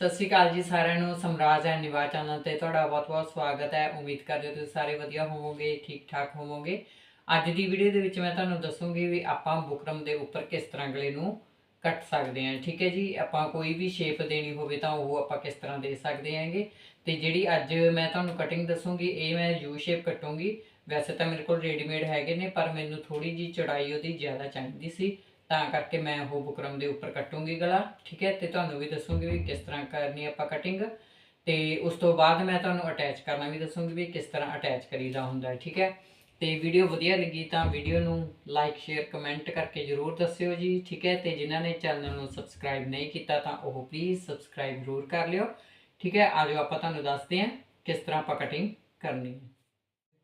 ਸਤਿ ਸ਼੍ਰੀ ਅਕਾਲ ਜੀ ਸਾਰਿਆਂ ਨੂੰ, ਸਮਰਾਜ ਐਂਡ ਨਿਵਾ ਚੈਨਲ ਤੇ ਤੁਹਾਡਾ ਬਹੁਤ-ਬਹੁਤ ਸਵਾਗਤ ਹੈ। ਉਮੀਦ ਕਰਦੇ ਹਾਂ ਤੁਸੀਂ ਸਾਰੇ ਵਧੀਆ ਹੋਵੋਗੇ ਠੀਕ ਠਾਕ ਹੋਵੋਗੇ। ਅੱਜ ਦੀ ਵੀਡੀਓ ਦੇ ਵਿੱਚ ਮੈਂ ਤੁਹਾਨੂੰ ਦੱਸੂਗੀ ਵੀ ਆਪਾਂ ਬੁਕਰਮ ਦੇ ਉੱਪਰ ਕਿਸ ਤਰ੍ਹਾਂ ਗਲੇ ਨੂੰ ਕੱਟ ਸਕਦੇ ਹਾਂ। ਠੀਕ ਹੈ ਜੀ, ਆਪਾਂ ਕੋਈ ਵੀ ਸ਼ੇਪ ਦੇਣੀ ਹੋਵੇ ਤਾਂ ਉਹ ਆਪਾਂ ਕਿਸ ਤਰ੍ਹਾਂ ਦੇ ਸਕਦੇ ਹਾਂਗੇ। ਤੇ ਜਿਹੜੀ ਅੱਜ ਮੈਂ ਤੁਹਾਨੂੰ ਕਟਿੰਗ ਦੱਸੂਗੀ, ਇਹ ਮੈਂ ਯੂ ਸ਼ੇਪ ਕੱਟੂੰਗੀ। ਵੈਸੇ ਤਾਂ ਮੇਰੇ ਕੋਲ ਰੈਡੀਮੇਡ ਹੈਗੇ ਨੇ, ਪਰ ਮੈਨੂੰ ਥੋੜੀ ਜੀ ਚੌੜਾਈ ਉਹਦੀ ਜ਼ਿਆਦਾ ਚਾਹੀਦੀ ਸੀ। ਤਾਂ ਕਰਕੇ ਮੈਂ ਉਹ ਬੁਕਰਮ ਦੇ ਉੱਪਰ ਕੱਟੂੰਗੀ ਗਲਾ, ਠੀਕ ਹੈ? ਤੇ ਤੁਹਾਨੂੰ ਵੀ ਦੱਸੂੰਗੀ ਵੀ ਕਿਸ ਤਰ੍ਹਾਂ ਕਰਨੀ ਆਪਾਂ ਕਟਿੰਗ ਤੇ ਉਸ ਤੋਂ ਬਾਅਦ ਮੈਂ ਤੁਹਾਨੂੰ ਅਟੈਚ ਕਰਨਾ ਵੀ ਦੱਸੂੰਗੀ ਵੀ ਕਿਸ ਤਰ੍ਹਾਂ ਅਟੈਚ ਕਰੀਦਾ ਹੁੰਦਾ ਹੈ, ਠੀਕ ਹੈ? ਤੇ ਵੀਡੀਓ ਵਧੀਆ ਲੱਗੀ ਤਾਂ ਵੀਡੀਓ ਨੂੰ ਲਾਈਕ ਸ਼ੇਅਰ ਕਮੈਂਟ ਕਰਕੇ ਜਰੂਰ ਦੱਸਿਓ ਜੀ, ਠੀਕ ਹੈ? ਤੇ ਜਿਨ੍ਹਾਂ ਨੇ ਚੈਨਲ ਨੂੰ ਸਬਸਕ੍ਰਾਈਬ ਨਹੀਂ ਕੀਤਾ ਤਾਂ ਉਹ ਪਲੀਜ਼ ਸਬਸਕ੍ਰਾਈਬ ਜ਼ਰੂਰ ਕਰ ਲਿਓ, ਠੀਕ ਹੈ? ਆਜੋ ਆਪਾਂ ਤੁਹਾਨੂੰ ਦੱਸਦੇ ਹਾਂ ਕਿਸ ਤਰ੍ਹਾਂ ਆਪਾਂ ਕਟਿੰਗ ਕਰਨੀ ਹੈ।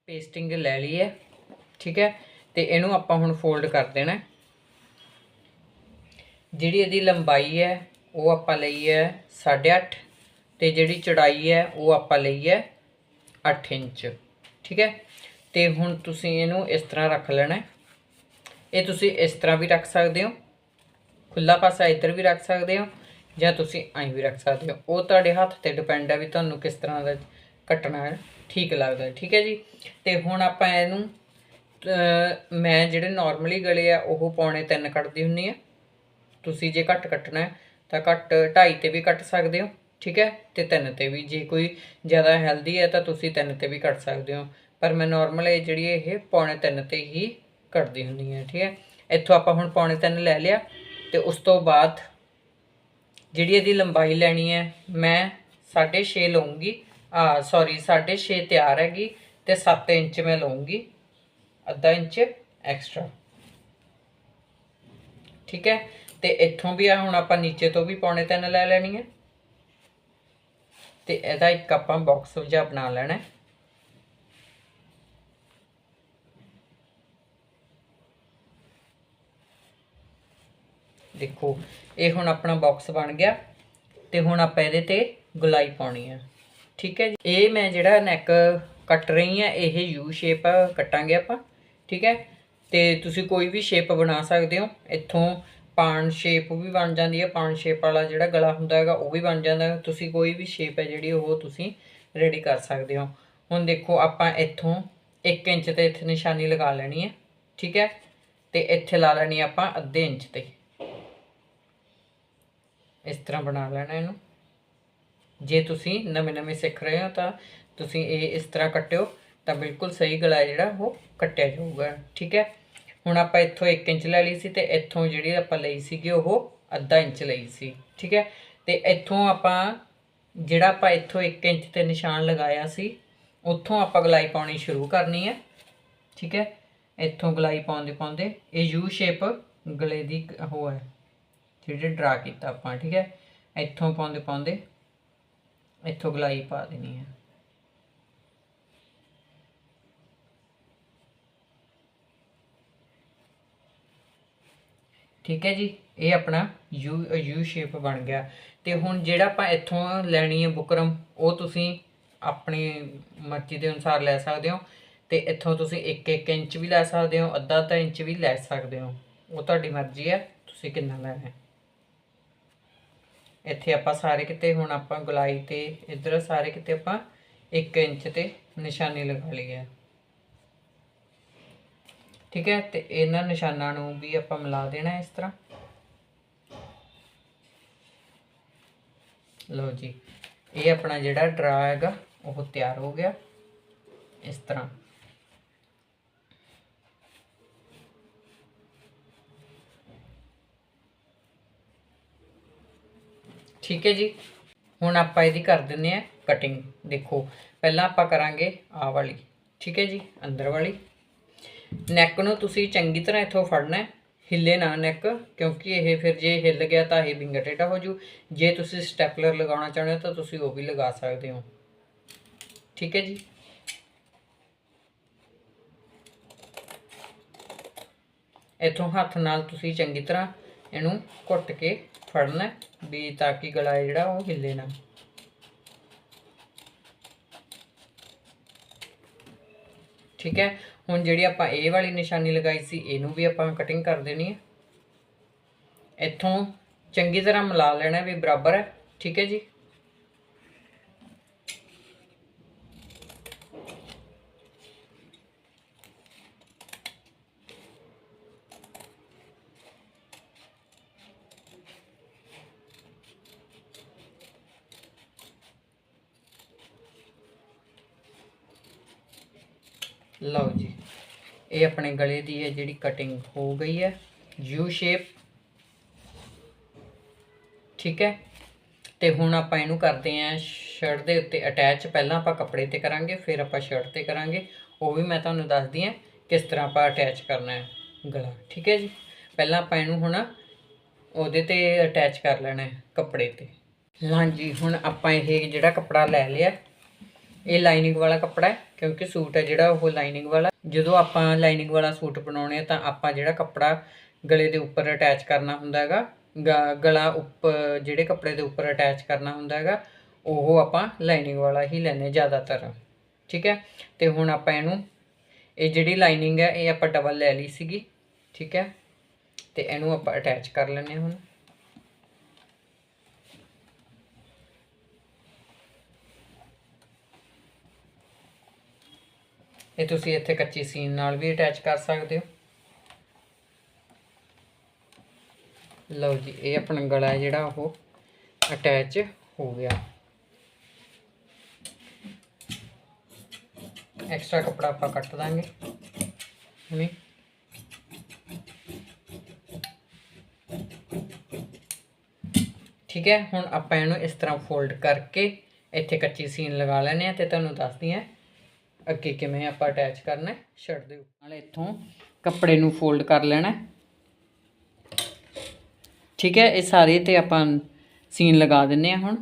ਪੇਸਟਿੰਗ ਲੈ ਲਈ ਹੈ, ਠੀਕ ਹੈ? ਤੇ ਇਹਨੂੰ ਆਪਾਂ ਹੁਣ ਫੋਲਡ ਕਰ ਦੇਣਾ ਜਿਹੜੀ ਇਹਦੀ ਲੰਬਾਈ ਹੈ, ਉਹ ਆਪਾਂ ਲਈ ਹੈ 8.5 ਤੇ ਜਿਹੜੀ ਚੌੜਾਈ ਹੈ, ਉਹ ਆਪਾਂ ਲਈ ਹੈ 8 ਇੰਚ। ਠੀਕ ਹੈ? ਤੇ ਹੁਣ ਤੁਸੀਂ ਇਹਨੂੰ ਇਸ ਤਰ੍ਹਾਂ ਰੱਖ ਲੈਣਾ ਇਹ ਤੁਸੀਂ ਇਸ ਤਰ੍ਹਾਂ ਵੀ ਰੱਖ ਸਕਦੇ ਹੋ। ਖੁੱਲਾ ਪਾਸਾ ਇੱਧਰ ਵੀ ਰੱਖ ਸਕਦੇ ਹੋ ਜਾਂ ਤੁਸੀਂ ਐਂ ਵੀ ਰੱਖ ਸਕਦੇ ਹੋ। ਉਹ ਤੁਹਾਡੇ ਹੱਥ ਤੇ ਡਿਪੈਂਡ ਹੈ ਵੀ ਤੁਹਾਨੂੰ ਕਿਸ ਤਰ੍ਹਾਂ ਦਾ ਕੱਟਣਾ ਠੀਕ ਲੱਗਦਾ ਠੀਕ ਹੈ ਜੀ? ਤੇ ਹੁਣ ਆਪਾਂ ਇਹਨੂੰ ਮੈਂ ਜਿਹੜੇ ਨਾਰਮਲੀ ਗਲੇ ਆ, ਉਹ ਪੌਣੇ ਤਿੰਨ ਕੱਟਦੀ ਹੁੰਨੀ ਆ ਤੁਸੀਂ ਜੇ ਘੱਟ ਕੱਟਣਾ ਹੈ, ਤਾਂ ਘੱਟ ਢਾਈ ਤੇ ਵੀ ਕੱਟ ਸਕਦੇ ਹੋ, ਠੀਕ ਹੈ? ਤੇ ਤਿੰਨ ਤੇ ਵੀ। ਜੇ ਕੋਈ ਜ਼ਿਆਦਾ ਹੈਲਦੀ ਹੈ, ਤਾਂ ਤੁਸੀਂ ਤਿੰਨ ਤੇ ਵੀ ਕੱਟ ਸਕਦੇ ਹੋ। ਪਰ ਮੈਂ ਨਾਰਮਲ ਇਹ ਜਿਹੜੀ ਇਹ ਪੌਣੇ ਤਿੰਨ ਤੇ ਹੀ ਕੱਟਦੀ ਹੁੰਦੀ ਹੈ, ਠੀਕ ਹੈ? ਇੱਥੋਂ ਆਪਾਂ ਹੁਣ ਪੌਣੇ ਤਿੰਨ ਲੈ ਲਿਆ, ਤੇ ਉਸ ਤੋਂ ਬਾਅਦ ਜਿਹੜੀ ਇਹਦੀ ਲੰਬਾਈ ਲੈਣੀ ਹੈ, ਮੈਂ 6.5 ਲਵਾਂਗੀ ਆ ਸੌਰੀ 6.5 ਤਿਆਰ ਹੈਗੀ, ਤੇ 7 ਇੰਚ ਮੈਂ ਲਵਾਂਗੀ ਅੱਧਾ ਇੰਚ ਐਕਸਟਰਾ ਠੀਕ ਹੈ? ਤੇ ਇੱਥੋਂ ਵੀ ਆ, ਹੁਣ ਆਪਾਂ ਨੀਚੇ ਤੋਂ ਵੀ ਪੌਣੇ ਤਿੰਨ ਲੈ ਲੈਣੀ ਹੈ ਤੇ ਇਹਦਾ ਇੱਕ ਆਪਾਂ ਬਾਕਸ ਜਿਹਾ ਬਣਾ ਲੈਣਾ। ਹੈ ਦੇਖੋ, ਇਹ ਹੁਣ ਆਪਣਾ ਬਾਕਸ ਬਣ ਗਿਆ ਤੇ ਹੁਣ ਆਪਾਂ ਇਹਦੇ ਤੇ ਗੁਲਾਈ ਪਾਉਣੀ ਆ। ਠੀਕ ਹੈ ਜੀ? ਇਹ ਮੈਂ ਜਿਹੜਾ ਨੈਕ ਕੱਟ ਰਹੀ ਆ, ਇਹ ਯੂ ਸ਼ੇਪ ਕੱਟਾਂਗੇ ਆਪਾਂ। ਠੀਕ ਹੈ? ਤੇ ਤੁਸੀਂ ਕੋਈ ਵੀ ਸ਼ੇਪ ਬਣਾ ਸਕਦੇ ਹੋ। ਇੱਥੋਂ ਪਾਣ ਸ਼ੇਪ ਵੀ ਬਣ ਜਾਂਦੀ ਹੈ ਪਾਨ ਸ਼ੇਪ ਵਾਲਾ ਜਿਹੜਾ ਗਲਾ ਹੁੰਦਾ ਹੈਗਾ, ਉਹ ਵੀ ਬਣ ਜਾਂਦਾ ਹੈ। ਤੁਸੀਂ ਕੋਈ ਵੀ ਸ਼ੇਪ ਹੈ ਜਿਹੜੀ ਉਹ ਤੁਸੀਂ ਰੈਡੀ ਕਰ ਸਕਦੇ ਹੋ। ਹੁਣ ਦੇਖੋ, ਆਪਾਂ ਇੱਥੋਂ 1 ਇੰਚ ਤੇ ਇੱਥੇ ਨਿਸ਼ਾਨੀ ਲਗਾ ਲੈਣੀ ਹੈ, ਠੀਕ ਹੈ? ਤੇ ਇੱਥੇ ਲਾ ਲੈਣੀ ਆਪਾਂ ਅੱਧੇ ਇੰਚ ਤੇ। ਇਸ ਤਰ੍ਹਾਂ ਬਣਾ ਲੈਣਾ ਇਹਨੂੰ। ਜੇ ਤੁਸੀਂ ਨਵੇਂ ਨਵੇਂ ਸਿੱਖ ਰਹੇ ਹੋ ਤਾਂ ਤੁਸੀਂ ਇਹ ਇਸ ਤਰ੍ਹਾਂ ਕੱਟਿਓ ਤਾਂ ਬਿਲਕੁਲ ਸਹੀ ਗਲਾ ਜਿਹੜਾ, ਉਹ ਕੱਟਿਆ ਜਾਊਗਾ, ਠੀਕ ਹੈ? ਹੁਣ ਆਪਾਂ ਇੱਥੋਂ 1 ਇੰਚ ਲੈ ਲਈ ਸੀ ਤੇ ਇੱਥੋਂ ਜਿਹੜੀ ਆਪਾਂ ਲਈ ਸੀਗੀ ਉਹ ਅੱਧਾ ਇੰਚ ਲਈ ਸੀ, ਠੀਕ ਹੈ? ਤੇ ਇੱਥੋਂ ਆਪਾਂ ਜਿਹੜਾ ਆਪਾਂ ਇੱਥੋਂ 1 ਇੰਚ ਤੇ ਨਿਸ਼ਾਨ ਲਗਾਇਆ ਸੀ, ਉੱਥੋਂ ਆਪਾਂ ਗਲਾਈ ਪਾਉਣੀ ਸ਼ੁਰੂ ਕਰਨੀ ਹੈ, ਠੀਕ ਹੈ? ਇੱਥੋਂ ਗਲਾਈ ਪਾਉਂਦੇ ਪਾਉਂਦੇ ਇਹ ਯੂ ਸ਼ੇਪ ਗਲੇ ਦੀ ਉਹ ਹੈ, ਜਿਹੜੇ ਡਰਾ ਕੀਤਾ ਆਪਾਂ, ਠੀਕ ਹੈ? ਇੱਥੋਂ ਪਾਉਂਦੇ ਪਾਉਂਦੇ ਇੱਥੋਂ ਗਲਾਈ ਪਾ ਦੇਣੀ ਹੈ। ਠੀਕ ਹੈ ਜੀ? ਇਹ ਆਪਣਾ ਯੂ ਯੂ ਸ਼ੇਪ ਬਣ ਗਿਆ। ਤੇ ਹੁਣ ਜਿਹੜਾ ਆਪਾਂ ਇੱਥੋਂ ਲੈਣੀ ਹੈ ਬੁਕਰਮ, ਉਹ ਤੁਸੀਂ ਆਪਣੀ ਮਰਜ਼ੀ ਦੇ ਅਨੁਸਾਰ ਲੈ ਸਕਦੇ ਹੋ। ਤੇ ਇੱਥੋਂ ਤੁਸੀਂ 1-1 ਇੰਚ ਵੀ ਲੈ ਸਕਦੇ ਹੋ, ਅੱਧਾ ਅੱਧਾ ਇੰਚ ਵੀ ਲੈ ਸਕਦੇ ਹੋ। ਉਹ ਤੁਹਾਡੀ ਮਰਜ਼ੀ ਹੈ, ਤੁਸੀਂ ਕਿੰਨਾ ਲੈਣਾ ਹੈ। ਇੱਥੇ ਆਪਾਂ ਸਾਰੇ ਕਿਤੇ, ਹੁਣ ਆਪਾਂ ਗੁਲਾਈ ਤੇ ਇਧਰ ਸਾਰੇ ਕਿਤੇ ਆਪਾਂ 1 ਇੰਚ ਤੇ ਨਿਸ਼ਾਨੀ ਲਗਾ ਲਈ ਹੈ। ਠੀਕ ਹੈ? ਤੇ ਇਹਨਾਂ ਨਿਸ਼ਾਨਾਂ ਨੂੰ ਵੀ ਆਪਾਂ ਮਿਲਾ ਦੇਣਾ ਇਸ ਤਰ੍ਹਾਂ। ਲਓ ਜੀ, ਇਹ ਆਪਣਾ ਜਿਹੜਾ ਡਰਾ ਹੈਗਾ, ਉਹ ਤਿਆਰ ਹੋ ਗਿਆ। ਇਸ ਤਰ੍ਹਾਂ। ਠੀਕ ਹੈ ਜੀ, ਹੁਣ ਆਪਾਂ ਇਹਦੀ ਕਰ ਦਿੰਨੇ ਆ ਕਟਿੰਗ ਦੇਖੋ, ਪਹਿਲਾਂ ਆਪਾਂ ਕਰਾਂਗੇ ਆ ਵਾਲੀ। ਠੀਕ ਹੈ ਜੀ, ਅੰਦਰ ਵਾਲੀ। ਨੈਕ ਨੂੰ ਤੁਸੀਂ ਚੰਗੀ ਤਰ੍ਹਾਂ ਇੱਥੋਂ ਫੜਨਾ ਹਿੱਲੇ ਨਾ ਨੈਕ ਕਿਉਂਕਿ ਇਹ ਫਿਰ ਜੇ ਹਿੱਲ ਗਿਆ ਤਾਂ ਇਹ ਵਿੰਗਾ ਟੇਢਾ ਹੋ ਜੂ। ਜੇ ਤੁਸੀਂ ਸਟੈਪਲਰ ਲਗਾਉਣਾ ਚਾਹੁੰਦੇ ਹੋ ਤਾਂ ਤੁਸੀਂ ਉਹ ਵੀ ਲਗਾ ਸਕਦੇ ਹੋ। ਠੀਕ ਹੈ ਜੀ? ਇੱਥੋਂ ਹੱਥ ਨਾਲ ਤੁਸੀਂ ਚੰਗੀ ਤਰ੍ਹਾਂ ਇਹਨੂੰ ਘੁੱਟ ਕੇ ਫੜਨਾ ਵੀ ਤਾਂ ਕਿ ਗਲਾ ਜਿਹੜਾ ਉਹ ਹਿੱਲੇ ਨਾ। ਠੀਕ ਹੈ? ਹੁਣ ਜਿਹੜੀ ਆਪਾਂ ਇਹ ਵਾਲੀ ਨਿਸ਼ਾਨੀ ਲਗਾਈ ਸੀ, ਇਹਨੂੰ ਵੀ ਆਪਾਂ ਕਟਿੰਗ ਕਰ ਦੇਣੀ ਹੈ। ਇੱਥੋਂ ਚੰਗੀ ਤਰ੍ਹਾਂ ਮਿਲਾ ਲੈਣਾ ਵੀ ਬਰਾਬਰ ਹੈ। ਠੀਕ ਹੈ ਜੀ? ਲਓ ਜੀ, ਇਹ ਆਪਣੇ ਗਲੇ ਦੀ ਹੈ ਜਿਹੜੀ ਕਟਿੰਗ ਹੋ ਗਈ ਹੈ ਯੂ ਸ਼ੇਪ ਠੀਕ ਹੈ? ਤੇ ਹੁਣ ਆਪਾਂ ਇਹਨੂੰ ਕਰਦੇ ਆਂ ਸ਼ਰਟ ਦੇ ਉੱਤੇ ਅਟੈਚ ਪਹਿਲਾਂ ਆਪਾਂ ਕੱਪੜੇ ਤੇ ਕਰਾਂਗੇ, ਫਿਰ ਆਪਾਂ ਸ਼ਰਟ ਤੇ ਕਰਾਂਗੇ। ਉਹ ਵੀ ਮੈਂ ਤੁਹਾਨੂੰ ਦੱਸਦੀ ਆਂ ਕਿਸ ਤਰ੍ਹਾਂ ਆਪਾਂ ਅਟੈਚ ਕਰਨਾ ਹੈ ਗਲਾ। ਠੀਕ ਹੈ ਜੀ? ਪਹਿਲਾਂ ਆਪਾਂ ਇਹਨੂੰ ਹੁਣ ਉਹਦੇ ਤੇ ਅਟੈਚ ਕਰ ਲੈਣਾ ਹੈ ਕੱਪੜੇ ਤੇ। ਹਾਂਜੀ ਹੁਣ ਆਪਾਂ ਇਹ ਜਿਹੜਾ ਕੱਪੜਾ ਲੈ ਲਿਆ ਇਹ ਲਾਈਨਿੰਗ ਵਾਲਾ ਕੱਪੜਾ ਹੈ, ਕਿਉਂਕਿ ਸੂਟ ਹੈ ਜਿਹੜਾ, ਉਹ ਲਾਈਨਿੰਗ ਵਾਲਾ ਜਦੋਂ ਆਪਾਂ ਲਾਈਨਿੰਗ ਵਾਲਾ ਸੂਟ ਬਣਾਉਣੇ ਆ, ਤਾਂ ਆਪਾਂ ਜਿਹੜਾ ਕੱਪੜਾ ਗਲੇ ਦੇ ਉੱਪਰ ਅਟੈਚ ਕਰਨਾ ਹੁੰਦਾ ਹੈਗਾ, ਗ- ਗਲਾ ਉੱਪਰ ਜਿਹੜੇ ਕੱਪੜੇ ਦੇ ਉੱਪਰ ਅਟੈਚ ਕਰਨਾ ਹੁੰਦਾ ਹੈਗਾ, ਉਹ ਆਪਾਂ ਲਾਈਨਿੰਗ ਵਾਲਾ ਹੀ ਲੈਨੇ ਜ਼ਿਆਦਾਤਰ, ਠੀਕ ਹੈ? ਤੇ ਹੁਣ ਆਪਾਂ ਇਹਨੂੰ, ਇਹ ਜਿਹੜੀ ਲਾਈਨਿੰਗ ਹੈ, ਇਹ ਆਪਾਂ ਡਬਲ ਲੈ ਲਈ ਸੀਗੀ, ਠੀਕ ਹੈ? ਤੇ ਇਹਨੂੰ ਆਪਾਂ ਅਟੈਚ ਕਰ ਲੈਨੇ ਹੁਣ। ਇਹ ਤੁਸੀਂ ਇੱਥੇ ਕੱਚੀ ਸੀਨ ਨਾਲ ਵੀ ਅਟੈਚ ਕਰ ਸਕਦੇ ਹੋ। ਲਓ ਜੀ, ਇਹ ਆਪਣਾ ਗਲਾ ਹੈ ਜਿਹੜਾ ਉਹ ਅਟੈਚ ਹੋ ਗਿਆ। ਐਕਸਟਰਾ ਕਪੜਾ ਆਪਾਂ ਕੱਟ ਦਾਂਗੇ ਹੁਣੇ। ਠੀਕ ਹੈ, ਹੁਣ ਆਪਾਂ ਇਹਨੂੰ ਇਸ ਤਰ੍ਹਾਂ ਫੋਲਡ ਕਰਕੇ ਇੱਥੇ ਕੱਚੀ ਸੀਨ ਲਗਾ ਲੈਣੇ ਆ ਤੇ ਤੁਹਾਨੂੰ ਦੱਸਦੀ ਆ ਅੱਗੇ ਕਿਵੇਂ ਆਪਾਂ ਅਟੈਚ ਕਰਨਾ ਸ਼ਰਟ ਦੇ ਉੱਪਰ। ਨਾਲ ਇੱਥੋਂ ਕੱਪੜੇ ਨੂੰ ਫੋਲਡ ਕਰ ਲੈਣਾ ਠੀਕ ਹੈ, ਇਹ ਸਾਰੇ ਤੇ ਆਪਾਂ ਸੀਨ ਲਗਾ ਦਿੰਨੇ ਆ ਹੁਣ।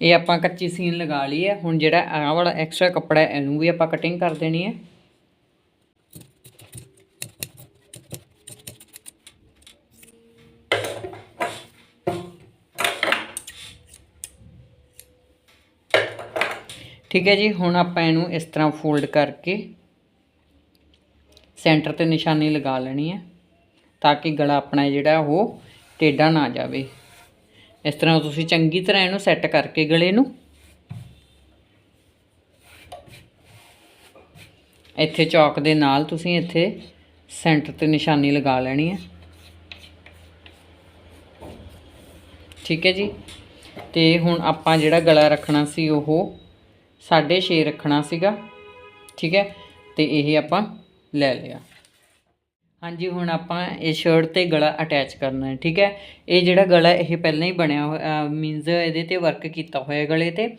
ਇਹ ਆਪਾਂ ਕੱਚੀ ਸੀਨ ਲਗਾ ਲਈ ਹੈ ਹੁਣ ਜਿਹੜਾ ਆਹ ਵਾਲਾ ਐਕਸਟਰਾ ਕੱਪੜਾ ਹੈ, ਇਹਨੂੰ ਵੀ ਆਪਾਂ ਕਟਿੰਗ ਕਰ ਦੇਣੀ ਹੈ ਠੀਕ ਹੈ ਜੀ, ਹੁਣ ਆਪਾਂ ਇਹਨੂੰ ਇਸ ਤਰ੍ਹਾਂ ਫੋਲਡ ਕਰਕੇ ਸੈਂਟਰ ਤੇ ਨਿਸ਼ਾਨੀ ਲਗਾ ਲੈਣੀ ਹੈ ਤਾਂ ਕਿ ਗਲਾ ਆਪਣਾ ਜਿਹੜਾ ਉਹ ਟੇਢਾ ਨਾ ਜਾਵੇ। ਇਸ ਤਰ੍ਹਾਂ ਤੁਸੀਂ ਚੰਗੀ ਤਰ੍ਹਾਂ ਇਹਨੂੰ ਸੈੱਟ ਕਰਕੇ ਗਲੇ ਨੂੰ। ਇੱਥੇ ਚੌਕ ਦੇ ਨਾਲ ਤੁਸੀਂ ਇੱਥੇ ਸੈਂਟਰ ਤੇ ਨਿਸ਼ਾਨੀ ਲਗਾ ਲੈਣੀ ਹੈ। ਠੀਕ ਹੈ ਜੀ? ਤੇ ਹੁਣ ਆਪਾਂ ਜਿਹੜਾ ਗਲਾ ਰੱਖਣਾ ਸੀ ਉਹ 6.5 ਰੱਖਣਾ ਸੀਗਾ। ਠੀਕ ਹੈ? ਤੇ ਇਹ ਆਪਾਂ ਲੈ ਲਿਆ। ਹਾਂਜੀ, ਹੁਣ ਆਪਾਂ ਇਹ ਸ਼ਰਟ ਤੇ ਗਲਾ ਅਟੈਚ ਕਰਨਾ ਹੈ, ਠੀਕ ਹੈ? ਇਹ ਜਿਹੜਾ ਗਲਾ ਇਹ ਪਹਿਲਾਂ ਹੀ ਬਣਿਆ ਹੋਇਆ ਮੀਨਜ਼ ਇਹਦੇ ਤੇ ਵਰਕ ਕੀਤਾ ਹੋਇਆ ਗਲੇ ਤੇ।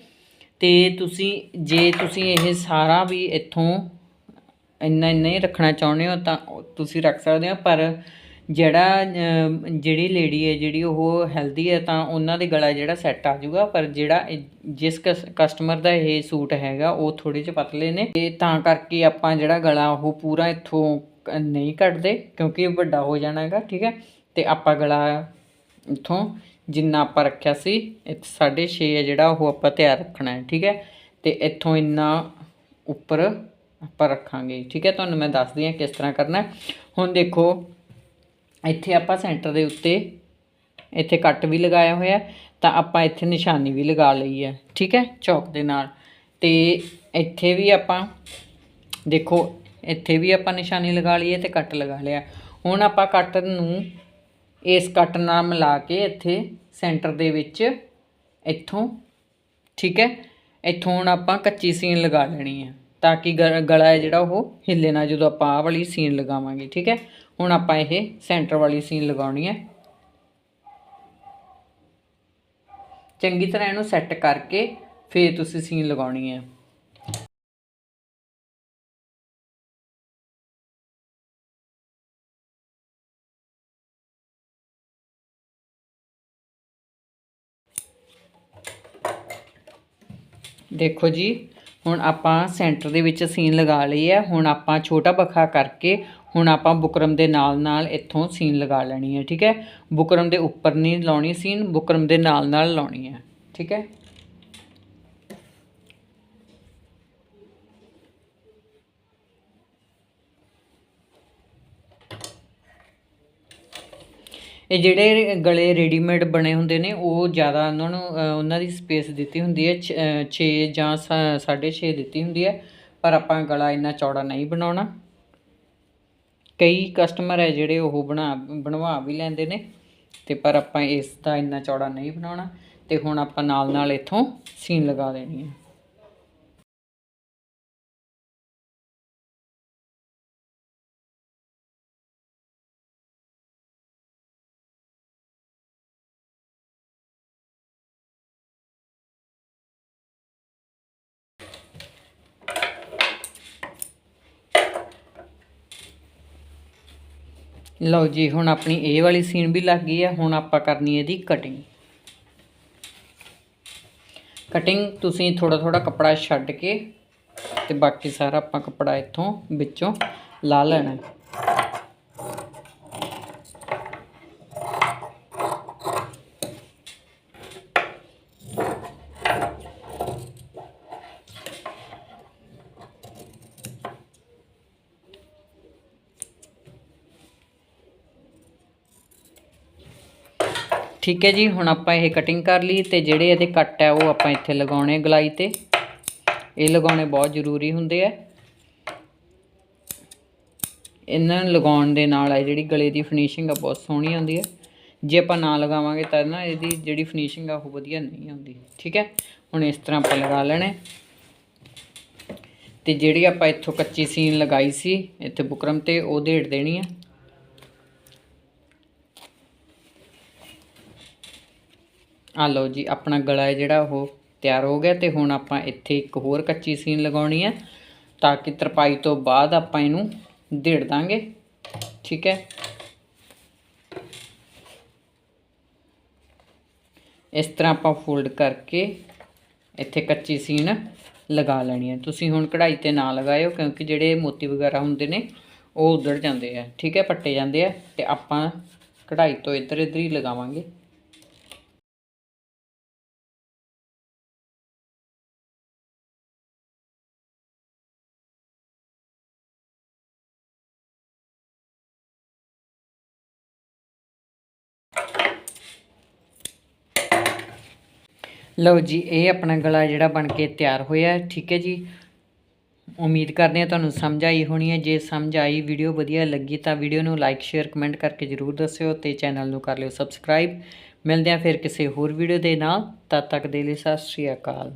ਤੇ ਤੁਸੀਂ, ਜੇ ਤੁਸੀਂ ਇਹ ਸਾਰਾ ਵੀ ਇੱਥੋਂ ਇੰਨਾ ਇੰਨਾ ਹੀ ਰੱਖਣਾ ਚਾਹੁੰਦੇ ਹੋ, ਤਾਂ ਤੁਸੀਂ ਰੱਖ ਸਕਦੇ ਹੋ, ਪਰ ਜਿਹੜਾ ਜਿਹੜੀ ਲੇਡੀ ਹੈ, ਜਿਹੜੀ ਉਹ ਹੈਲਦੀ ਹੈ, ਤਾਂ ਉਹਨਾਂ ਦੇ ਗਲਾ ਜਿਹੜਾ ਸੈੱਟ ਆ ਜਾਊਗਾ, ਪਰ ਜਿਹੜਾ ਇਹ- ਜਿਸ ਕਸਟਮਰ ਦਾ ਇਹ ਸੂਟ ਹੈਗਾ, ਉਹ ਥੋੜੇ ਜਿਹੇ ਪਤਲੇ ਨੇ। ਤੇ ਤਾਂ ਕਰਕੇ ਆਪਾਂ ਜਿਹੜਾ ਗਲਾ ਉਹ ਪੂਰਾ ਇੱਥੋਂ ਨਹੀਂ ਕੱਟਦੇ ਕਿਉਂਕਿ ਇਹ ਵੱਡਾ ਹੋ ਜਾਣਾ ਹੈਗਾ, ਠੀਕ ਹੈ? ਤੇ ਆਪਾਂ ਗਲਾ ਇੱਥੋਂ ਜਿੰਨਾ ਆਪਾਂ ਰੱਖਿਆ ਸੀ ਇਹ 6.5 ਹੈ ਜਿਹੜਾ ਉਹ ਆਪਾਂ ਤਿਆਰ ਰੱਖਣਾ ਹੈ, ਠੀਕ ਹੈ? ਤੇ ਇੱਥੋਂ ਇੰਨਾ ਉੱਪਰ ਆਪਾਂ ਰੱਖਾਂਗੇ, ਠੀਕ ਹੈ? ਤੁਹਾਨੂੰ ਮੈਂ ਦੱਸਦੀ ਹਾਂ ਕਿਸ ਤਰ੍ਹਾਂ ਕਰਨਾ ਹੁਣ ਦੇਖੋ, ਇੱਥੇ ਆਪਾਂ ਸੈਂਟਰ ਦੇ ਉੱਤੇ ਇੱਥੇ ਕੱਟ ਵੀ ਲਗਾਇਆ ਹੋਇਆ ਤਾਂ ਆਪਾਂ ਇੱਥੇ ਨਿਸ਼ਾਨੀ ਵੀ ਲਗਾ ਲਈ ਹੈ, ਠੀਕ ਹੈ? ਚੌਕ ਦੇ ਨਾਲ। ਤੇ ਇੱਥੇ ਵੀ ਆਪਾਂ ਦੇਖੋ ਇੱਥੇ ਵੀ ਆਪਾਂ ਨਿਸ਼ਾਨੀ ਲਗਾ ਲਈ ਹੈ ਤੇ ਕੱਟ ਲਗਾ ਲਿਆ। ਹੁਣ ਆਪਾਂ ਕੱਟ ਨੂੰ ਇਸ ਕੱਟ ਨਾਲ ਮਿਲਾ ਕੇ ਇੱਥੇ ਸੈਂਟਰ ਦੇ ਵਿੱਚ ਇੱਥੋਂ, ਠੀਕ ਹੈ? ਇੱਥੋਂ ਹੁਣ ਆਪਾਂ ਕੱਚੀ ਸੀਨ ਲਗਾ ਲੈਣੀ ਹੈ ਤਾਂ ਕਿ ਗਲਾ ਹੈ ਜਿਹੜਾ ਉਹ ਹਿੱਲੇ ਨਾ ਜਦੋਂ ਆਪਾਂ ਆਹ ਵਾਲੀ ਸੀਨ ਲਗਾਵਾਂਗੇ, ਠੀਕ ਹੈ? ਹੁਣ ਆਪਾਂ ਇਹ ਸੈਂਟਰ ਵਾਲੀ ਸੀਨ ਲਗਾਉਣੀ ਹੈ। ਚੰਗੀ ਤਰ੍ਹਾਂ ਇਹਨੂੰ ਸੈੱਟ ਕਰਕੇ ਫਿਰ ਤੁਸੀਂ ਸੀਨ ਲਗਾਉਣੀ ਹੈ। ਦੇਖੋ ਜੀ, ਹੁਣ ਆਪਾਂ ਸੈਂਟਰ ਦੇ ਵਿੱਚ ਸੀਨ ਲਗਾ ਲਈ ਹੈ ਹੁਣ ਆਪਾਂ ਛੋਟਾ ਬਖਾ ਕਰਕੇ ਹੁਣ ਆਪਾਂ ਬੁਕਰਮ ਦੇ ਨਾਲ ਨਾਲ ਇੱਥੋਂ ਸੀਨ ਲਗਾ ਲੈਣੀ ਹੈ ਠੀਕ ਹੈ? ਬੁਕਰਮ ਦੇ ਉੱਪਰ ਨਹੀਂ ਲਾਉਣੀ ਸੀਨ, ਬੁਕਰਮ ਦੇ ਨਾਲ ਨਾਲ ਲਾਉਣੀ ਹੈ ਠੀਕ ਹੈ? ਇਹ ਜਿਹੜੇ ਗਲੇ ਰੈਡੀਮੇਡ ਬਣੇ ਹੁੰਦੇ ਨੇ, ਉਹ ਜ਼ਿਆਦਾ ਉਹਨਾਂ ਨੂੰ ਉਹਨਾਂ ਦੀ ਸਪੇਸ ਦਿੱਤੀ ਹੁੰਦੀ ਹੈ 6 ਜਾਂ 6.5 ਦਿੱਤੀ ਹੁੰਦੀ ਹੈ। ਪਰ ਆਪਾਂ ਗਲਾ ਇੰਨਾ ਚੌੜਾ ਨਹੀਂ ਬਣਾਉਣਾ। ਕਈ ਕਸਟਮਰ ਹੈ ਜਿਹੜੇ ਉਹ ਬਣਾ, ਬਣਵਾ ਵੀ ਲੈਂਦੇ ਨੇ, ਤੇ ਪਰ ਆਪਾਂ ਇਸ ਦਾ ਇੰਨਾ ਚੌੜਾ ਨਹੀਂ ਬਣਾਉਣਾ। ਤੇ ਹੁਣ ਆਪਾਂ ਨਾਲ ਨਾਲ ਇੱਥੋਂ ਸੀਨ ਲਗਾ ਦੇਣੀ ਹੈ। ਲਓ ਜੀ, ਹੁਣ ਆਪਣੀ ਇਹ ਵਾਲੀ ਸੀਨ ਵੀ ਲੱਗ ਗਈ ਹੈ ਹੁਣ ਆਪਾਂ ਕਰਨੀ ਇਹਦੀ ਕਟਿੰਗ ਕਟਿੰਗ ਤੁਸੀਂ ਥੋੜਾ ਥੋੜਾ ਕੱਪੜਾ ਛੱਡ ਕੇ ਤੇ ਬਾਕੀ ਸਾਰਾ ਆਪਾਂ ਕੱਪੜਾ ਇੱਥੋਂ ਵਿੱਚੋਂ ਲਾ ਲੈਣਾ। ਠੀਕ ਹੈ ਜੀ, ਹੁਣ ਆਪਾਂ ਇਹ ਕਟਿੰਗ ਕਰ ਲਈ ਤੇ ਜਿਹੜੇ ਇਹਦੇ ਕੱਟ ਹੈ, ਉਹ ਆਪਾਂ ਇੱਥੇ ਲਗਾਉਣੇ ਗਲਾਈ ਤੇ। ਇਹ ਲਗਾਉਣੇ ਬਹੁਤ ਜ਼ਰੂਰੀ ਹੁੰਦੇ ਆ। ਇਹਨਾਂ ਨੂੰ ਲਗਾਉਣ ਦੇ ਨਾਲ ਹੈ ਜਿਹੜੀ ਗਲੇ ਦੀ ਫਿਨਿਸ਼ਿੰਗ ਆ, ਬਹੁਤ ਸੋਹਣੀ ਆਉਂਦੀ ਹੈ। ਜੇ ਆਪਾਂ ਨਾ ਲਗਾਵਾਂਗੇ ਤਾਂ ਨਾ ਇਹਦੀ ਜਿਹੜੀ ਫਿਨਿਸ਼ਿੰਗ ਆ, ਉਹ ਵਧੀਆ ਨਹੀਂ ਆਉਂਦੀ। ਠੀਕ ਹੈ? ਹੁਣ ਇਸ ਤਰ੍ਹਾਂ ਆਪਾਂ ਲਗਾ ਲੈਣੇ। ਤੇ ਜਿਹੜੀ ਆਪਾਂ ਇੱਥੋਂ ਕੱਚੀ ਸੀਨ ਲਗਾਈ ਸੀ, ਇੱਥੇ ਬੁਕਰਮ ਤੇ, ਉਹ ਢੇੜ ਦੇਣੀ ਆ। ਆ ਲਓ ਜੀ, ਆਪਣਾ ਗਲਾ ਹੈ ਜਿਹੜਾ ਉਹ ਤਿਆਰ ਹੋ ਗਿਆ ਤੇ ਹੁਣ ਆਪਾਂ ਇੱਥੇ ਇੱਕ ਹੋਰ ਕੱਚੀ ਸੀਨ ਲਗਾਉਣੀ ਹੈ ਤਾਂ ਕਿ ਤਰਪਾਈ ਤੋਂ ਬਾਅਦ ਆਪਾਂ ਇਹਨੂੰ ਢੇੜ ਦਾਂਗੇ, ਠੀਕ ਹੈ? ਇਸ ਤਰ੍ਹਾਂ ਆਪਾਂ ਫੋਲਡ ਕਰਕੇ ਇੱਥੇ ਕੱਚੀ ਸੀਨ ਲਗਾ ਲੈਣੀ ਹੈ। ਤੁਸੀਂ ਹੁਣ ਕਢਾਈ ਤੇ ਨਾ ਲਗਾਇਓ ਕਿਉਂਕਿ ਜਿਹੜੇ ਮੋਤੀ ਵਗੈਰਾ ਹੁੰਦੇ ਨੇ, ਉਹ ਉਧੜ ਜਾਂਦੇ ਆ, ਠੀਕ ਹੈ? ਪੱਟੇ ਜਾਂਦੇ ਆ ਤੇ ਆਪਾਂ ਕਢਾਈ ਤੋਂ ਇੱਧਰ ਇੱਧਰ ਹੀ ਲਗਾਵਾਂਗੇ। ਲਓ ਜੀ, ਇਹ ਆਪਣਾ ਗਲਾ ਜਿਹੜਾ ਬਣ ਕੇ ਤਿਆਰ ਹੋਇਆ ਠੀਕ ਹੈ ਜੀ। ਉਮੀਦ ਕਰਦੇ ਹਾਂ ਤੁਹਾਨੂੰ ਸਮਝ ਆਈ ਹੋਣੀ ਹੈ। ਜੇ ਸਮਝ ਆਈ, ਵੀਡੀਓ ਵਧੀਆ ਲੱਗੀ ਤਾਂ ਵੀਡੀਓ ਨੂੰ ਲਾਈਕ, ਸ਼ੇਅਰ, ਕਮੈਂਟ ਕਰਕੇ ਜਰੂਰ ਦੱਸਿਓ ਤੇ ਚੈਨਲ ਨੂੰ ਕਰ ਲਿਓ ਸਬਸਕ੍ਰਾਈਬ। ਮਿਲਦੇ ਹਾਂ ਫਿਰ ਕਿਸੇ ਹੋਰ ਵੀਡੀਓ ਦੇ ਨਾਲ। ਤਦ ਤੱਕ ਦੇ ਲਈ ਸਤਿ ਸ਼੍ਰੀ ਅਕਾਲ।